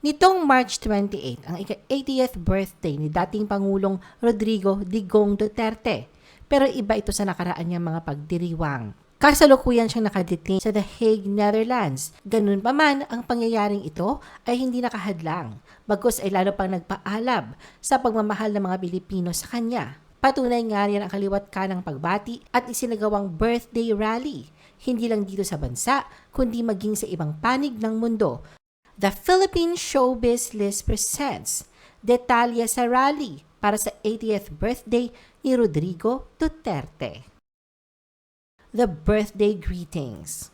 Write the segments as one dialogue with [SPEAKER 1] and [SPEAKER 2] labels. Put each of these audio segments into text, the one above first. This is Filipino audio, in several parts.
[SPEAKER 1] Nitong March 28, ang ika-80th birthday ni dating Pangulong Rodrigo Digong Duterte. Pero iba ito sa nakaraan niyang mga pagdiriwang. Kasalukuyan siyang nakadetain sa The Hague, Netherlands. Ganun pa man, ang pangyayaring ito ay hindi nakahadlang. Bagkus ay lalo pang nagpaalab sa pagmamahal ng mga Pilipino sa kanya. Patunay nga riyan ang kaliwat ka ng pagbati at isinagawang birthday rally. Hindi lang dito sa bansa, kundi maging sa ibang panig ng mundo The Philippine Showbiz List presents detalye sa rally para sa 80th birthday ni Rodrigo Duterte. The Birthday Greetings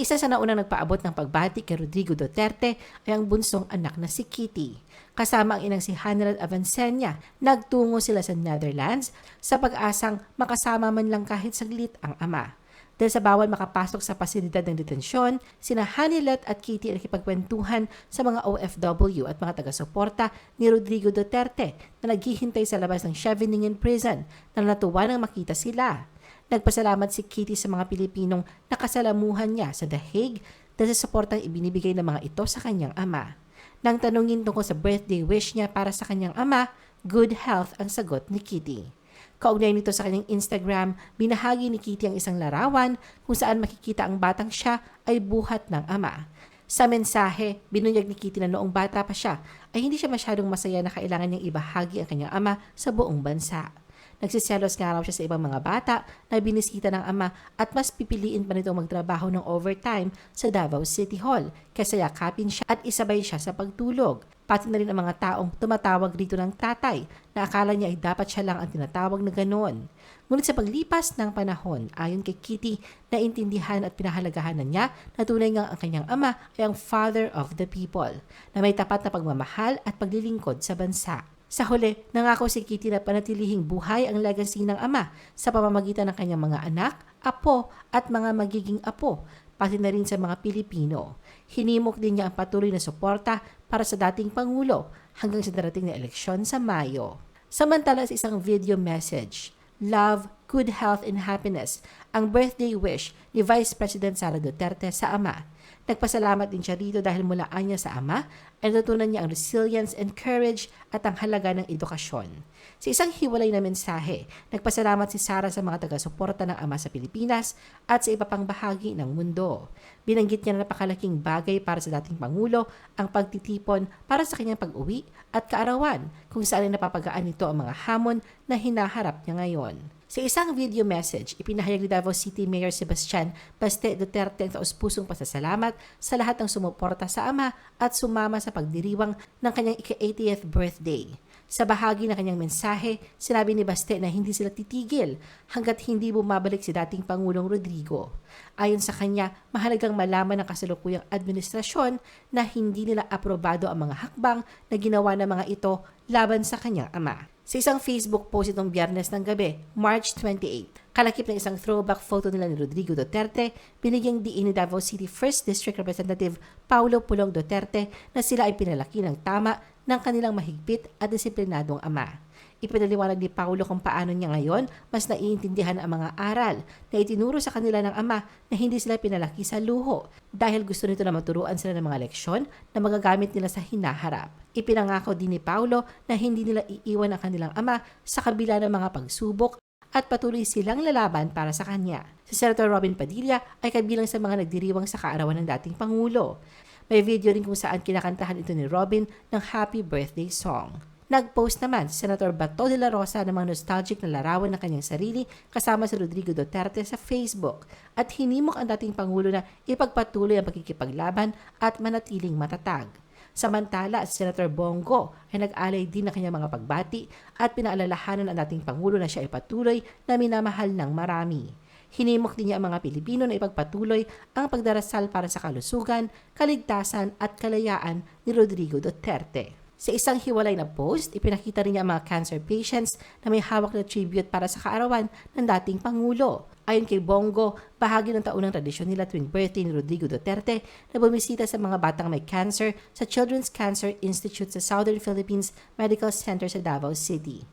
[SPEAKER 1] Isa sa naunang nagpaabot ng pagbati kay Rodrigo Duterte ay ang bunsong anak na si Kitty. Kasama ang inang si Hanrel Avancenia, nagtungo sila sa Netherlands sa pag-asang makasama man lang kahit saglit ang ama. Dahil sa bawal makapasok sa pasilidad ng detensyon, sina Hanilet at Kitty ay nakipagkwentuhan sa mga OFW at mga taga-suporta ni Rodrigo Duterte na naghihintay sa labas ng Cheveningen Prison na natuwa nang makita sila. Nagpasalamat si Kitty sa mga Pilipinong nakasalamuhan niya sa The Hague dahil sa suportang ibinibigay ng mga ito sa kanyang ama. Nang tanungin tungkol sa birthday wish niya para sa kanyang ama, good health ang sagot ni Kitty. Kaugnay nito sa kanyang Instagram, binahagi ni Kitty ang isang larawan kung saan makikita ang batang siya ay buhat ng ama. Sa mensahe, binunyag ni Kitty na noong bata pa siya ay hindi siya masyadong masaya na kailangan niyang ibahagi ang kanyang ama sa buong bansa. Nagsiselos nga raw siya sa ibang mga bata na binisita ng ama at mas pipiliin pa nito magtrabaho ng overtime sa Davao City Hall kaysa yakapin siya at isabay siya sa pagtulog. Pati na rin ang mga taong tumatawag rito ng tatay na akala niya ay dapat siya lang ang tinatawag na ganoon. Ngunit sa paglipas ng panahon, ayon kay Kitty, naintindihan at pinahalagahan na niya na tunay nga ang kanyang ama ay ang father of the people, na may tapat na pagmamahal at paglilingkod sa bansa. Sa huli, nangako si Kitty na panatilihing buhay ang legacy ng ama sa pamamagitan ng kanyang mga anak, apo at mga magiging apo, pati na rin sa mga Pilipino. Hinimok din niya ang patuloy na suporta para sa dating Pangulo hanggang sa darating na eleksyon sa Mayo. Samantala sa isang video message, Love, Good Health and Happiness, ang birthday wish ni Vice President Sara Duterte sa ama. Nagpasalamat din siya rito dahil mula niya sa ama ay natutunan niya ang resilience and courage at ang halaga ng edukasyon. Sa isang hiwalay na mensahe, nagpasalamat si Sara sa mga taga-suporta ng ama sa Pilipinas at sa iba pang bahagi ng mundo. Binanggit niya na napakalaking bagay para sa dating Pangulo ang pagtitipon para sa kanyang pag-uwi at kaarawan kung saan ay napapagaan nito ang mga hamon na hinaharap niya ngayon. Sa isang video message, ipinahayag ni Davao City Mayor Sebastian Baste Duterte ang taus-pusong pasasalamat sa lahat ng sumuporta sa ama at sumama sa pagdiriwang ng kanyang ika-80th birthday. Sa bahagi ng kanyang mensahe, sinabi ni Baste na hindi sila titigil hanggat hindi bumabalik si dating Pangulong Rodrigo. Ayon sa kanya, mahalagang malaman ng kasalukuyang administrasyon na hindi nila aprobado ang mga hakbang na ginawa ng mga ito laban sa kanyang ama. Sa isang Facebook post itong biyernes ng gabi, March 28, kalakip ng isang throwback photo nila ni Rodrigo Duterte, binigyang diin ni Davao City 1st District Representative Paulo Pulong Duterte na sila ay pinalaki ng tama ng kanilang mahigpit at disiplinadong ama. Ipinaliwanag ni Paulo kung paano niya ngayon mas naiintindihan ang mga aral na itinuro sa kanila ng ama na hindi sila pinalaki sa luho dahil gusto nito na maturuan sila ng mga leksyon na magagamit nila sa hinaharap. Ipinangako din ni Paulo na hindi nila iiwan ang kanilang ama sa kabila ng mga pagsubok at patuloy silang lalaban para sa kanya. Si Senator Robin Padilla ay kabilang sa mga nagdiriwang sa kaarawan ng dating Pangulo. May video rin kung saan kinakantahan ito ni Robin ng Happy Birthday song. Nag-post naman si Senator Bato de la Rosa ng mga nostalgic na larawan ng kanyang sarili kasama si Rodrigo Duterte sa Facebook at hinimok ang dating Pangulo na ipagpatuloy ang pagkikipaglaban at manatiling matatag. Samantala, si Senator Bongo ay nag-alay din ng kanyang mga pagbati at pinaalalahanan ang dating Pangulo na siya ay patuloy na minamahal ng marami. Hinimok din niya ang mga Pilipino na ipagpatuloy ang pagdarasal para sa kalusugan, kaligtasan at kalayaan ni Rodrigo Duterte. Sa isang hiwalay na post, ipinakita rin niya ang mga cancer patients na may hawak na tribute para sa kaarawan ng dating Pangulo. Ayon kay Bongo, bahagi ng taunang tradisyon nila tuwing birthday ni Rodrigo Duterte na bumisita sa mga batang may cancer sa Children's Cancer Institute sa Southern Philippines Medical Center sa Davao City.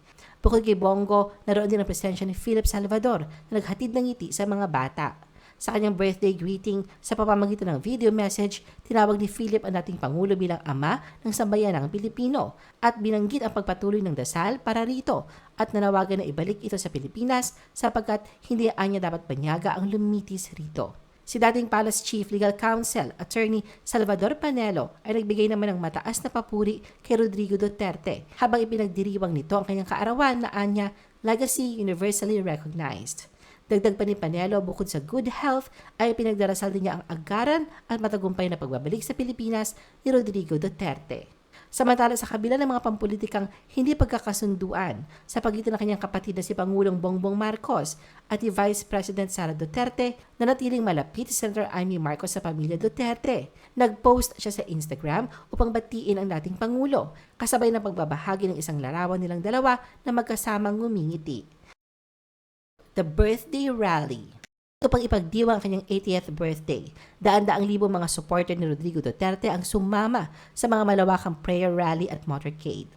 [SPEAKER 1] Bukod kay Bongo, naroon din ang presensya ni Philip Salvador na naghatid ng ngiti sa mga bata. Sa kanyang birthday greeting sa pamamagitan ng video message, tinawag ni Philip ang dating Pangulo bilang ama ng sambayanang Pilipino at binanggit ang pagpatuloy ng dasal para rito at nanawagan na ibalik ito sa Pilipinas sapagkat hindi anya dapat banyaga ang lumitis rito. Si dating Palace Chief Legal Counsel, Attorney Salvador Panelo, ay nagbigay naman ng mataas na papuri kay Rodrigo Duterte habang ipinagdiriwang nito ang kanyang kaarawan na anya legacy universally recognized. Dagdag pa ni Panelo, bukod sa good health, ay pinagdarasal din niya ang agaran at matagumpay na pagbabalik sa Pilipinas ni Rodrigo Duterte. Samantala sa kabila ng mga pampulitikang hindi pagkakasunduan sa pagitan ng kanyang kapatid na si Pangulong Bongbong Marcos at ni Vice President Sara Duterte na natiling malapit si Senator Amy Marcos sa pamilya Duterte. Nag-post siya sa Instagram upang batiin ang dating Pangulo kasabay ng pagbabahagi ng isang larawan nilang dalawa na magkasamang ngumingiti. The Birthday Rally upang ipagdiwang ang kanyang 80th birthday. Daan-daang libo mga supporter ni Rodrigo Duterte ang sumama sa mga malawakang prayer rally at motorcade.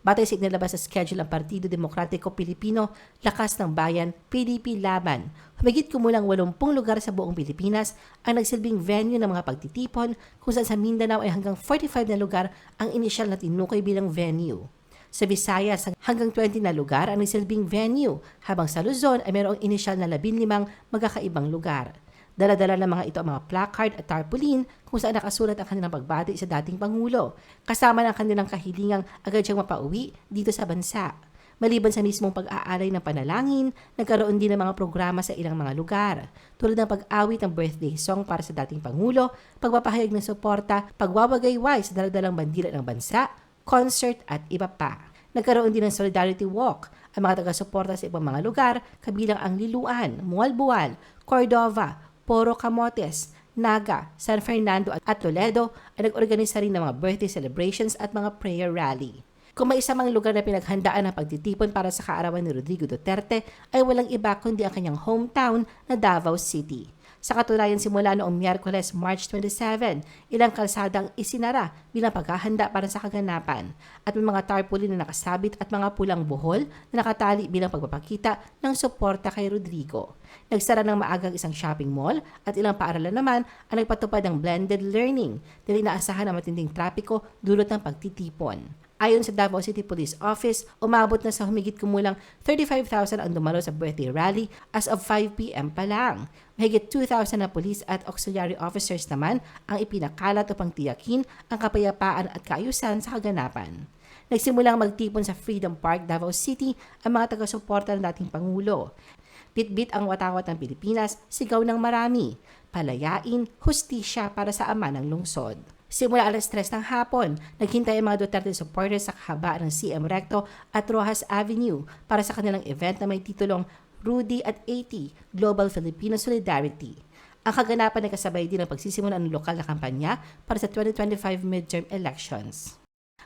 [SPEAKER 1] Batay sa inilabas sa schedule ng Partido Demokratiko Pilipino, Lakas ng Bayan, PDP Laban, humigit kumulang 80 lugar sa buong Pilipinas ang nagsilbing venue ng mga pagtitipon kung saan sa Mindanao ay hanggang 45 na lugar ang inisyal na tinukoy bilang venue. Sa Visayas, hanggang 20 na lugar ang nagsilbing venue, habang sa Luzon ay mayroong inisyal na 15 magkakaibang lugar. Daladala ng mga ito ang mga placard at tarpaulin kung saan nakasulat ang kanilang pagbati sa dating Pangulo, kasama ng kanilang kahilingang agad siyang mapauwi dito sa bansa. Maliban sa mismong pag-aalay ng panalangin, nagkaroon din ng mga programa sa ilang mga lugar, tulad ng pag-awit ng birthday song para sa dating Pangulo, pagpapahayag ng suporta, pagwawagayway sa daladalang bandila ng bansa, concert at iba pa. Nagkaroon din ng Solidarity Walk ang mga taga-suporta sa ibang mga lugar kabilang ang Liluan, Mualbual, Cordova, Poro Camotes, Naga, San Fernando at Toledo ay nag-organisa rin ng mga birthday celebrations at mga prayer rally. Kung may isa mang lugar na pinaghandaan ng pagtitipon para sa kaarawan ni Rodrigo Duterte ay walang iba kundi ang kanyang hometown na Davao City. Sa katunayan simula noong Miyerkules, March 27, ilang kalsada ang isinara bilang paghahanda para sa kaganapan at may mga tarpaulin na nakasabit at mga pulang buhol na nakatali bilang pagpapakita ng suporta kay Rodrigo. Nagsara ng maagang isang shopping mall at ilang paaralan naman ang nagpatupad ng blended learning dahil inaasahan ang matinding trapiko dulot ng pagtitipon. Ayon sa Davao City Police Office, umabot na sa humigit kumulang 35,000 ang dumalo sa birthday rally as of 5 p.m. pa lang. Mahigit 2,000 na police at auxiliary officers naman ang ipinakalat upang tiyakin ang kapayapaan at kaayusan sa kaganapan. Nagsimulang magtipon sa Freedom Park, Davao City ang mga taga-suporta ng dating Pangulo. Bitbit ang watawat ng Pilipinas, sigaw ng marami, palayain, hustisya para sa ama ng lungsod. Simula alas 3 ng hapon, naghintay ang mga Duterte supporters sa kahaba ng CM Recto at Rojas Avenue para sa kanilang event na may titulong Rudy at 80 Global Filipino Solidarity. Ang kaganapan ay kasabay din ng pagsisimula ng lokal na kampanya para sa 2025 midterm elections.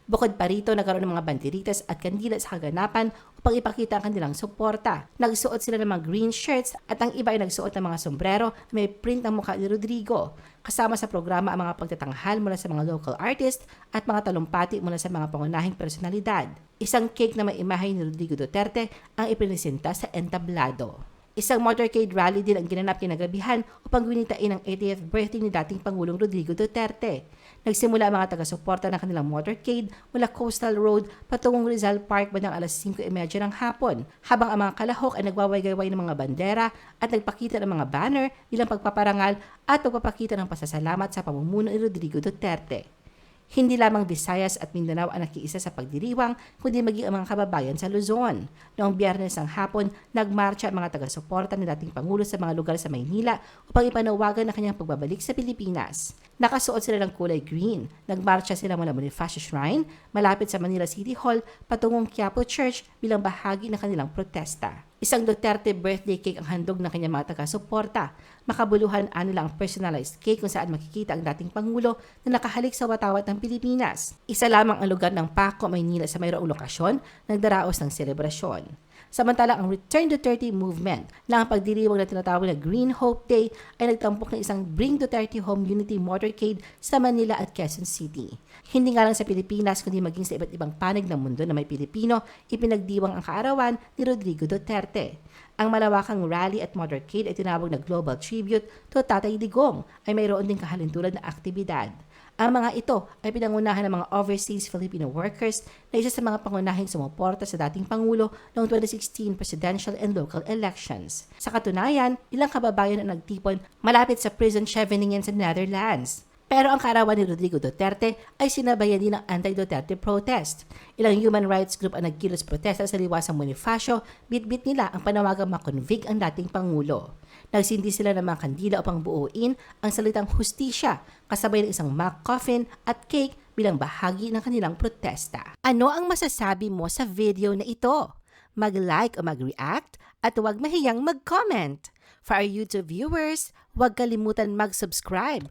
[SPEAKER 1] Bukod pa rito, nagkaroon ng mga banderitas at kandila sa kaganapan upang ipakita ang kanilang suporta. Nagsuot sila ng mga green shirts at ang iba ay nagsuot ng mga sombrero na may print ng mukha ni Rodrigo. Kasama sa programa ang mga pagtatanghal mula sa mga local artist at mga talumpati mula sa mga pangunahing personalidad. Isang cake na may imahe ni Rodrigo Duterte ang ipinisenta sa entablado. Isang motorcade rally din ang ginanap kinagabihan upang gwinitain ang 80th birthday ni dating Pangulong Rodrigo Duterte. Nagsimula ang mga taga-suporta ng kanilang motorcade mula Coastal Road patungong Rizal Park bandang alas 5.30 ng hapon, habang ang mga kalahok ay nagwawaygaway ng mga bandera at nagpakita ng mga banner bilang pagpaparangal at pagpapakita ng pasasalamat sa pamumuno ni Rodrigo Duterte. Hindi lamang Visayas at Mindanao ang nakiisa sa pagdiriwang, kundi maging ang mga kababayan sa Luzon. Noong biyernes ng hapon, nagmarcha ang mga taga-suporta ni dating Pangulo sa mga lugar sa Maynila upang ipanawagan ang kanyang pagbabalik sa Pilipinas. Nakasuot sila ng kulay green. Nagmarcha sila mula Bonifacio Shrine, malapit sa Manila City Hall, patungong Quiapo Church bilang bahagi ng kanilang protesta. Isang Duterte birthday cake ang handog ng kanyang mga taga-suporta. Makabuluhan anila ang personalized cake kung saan makikita ang dating Pangulo na nakahalik sa watawat ng Pilipinas. Isa lamang ang lugar ng Paco, Maynila sa mayroong lokasyon nagdaraos ng selebrasyon. Samantala, ang Return Duterte Movement na ang pagdiriwang na tinatawag na Green Hope Day ay nagtampok ng isang Bring Duterte Home Unity Motorcade sa Manila at Quezon City. Hindi nga lang sa Pilipinas kundi maging sa iba't ibang panig ng mundo na may Pilipino, ipinagdiwang ang kaarawan ni Rodrigo Duterte. Ang malawakang rally at motorcade ay tinawag na Global Tribute to Tatay Digong ay mayroon din kahalintulad na aktibidad. Ang mga ito ay pinangunahan ng mga overseas Filipino workers na isa sa mga pangunahing sumuporta sa dating Pangulo noong 2016 presidential and local elections. Sa katunayan, ilang kababayan ang nagtipon malapit sa prison Scheveningen sa Netherlands. Pero ang karawan ni Rodrigo Duterte ay sinabayan din ng anti-Duterte protest. Ilang human rights group ang nagkilos protesta sa liwasang Bonifacio, bitbit nila ang panawagang makonvig ang dating Pangulo. Nagsindi sila ng mga kandila upang buuin ang salitang hustisya kasabay ng isang mock coffin at cake bilang bahagi ng kanilang protesta. Ano ang masasabi mo sa video na ito? Mag-like o mag-react at huwag mahiyang mag-comment. For our YouTube viewers, huwag kalimutan mag-subscribe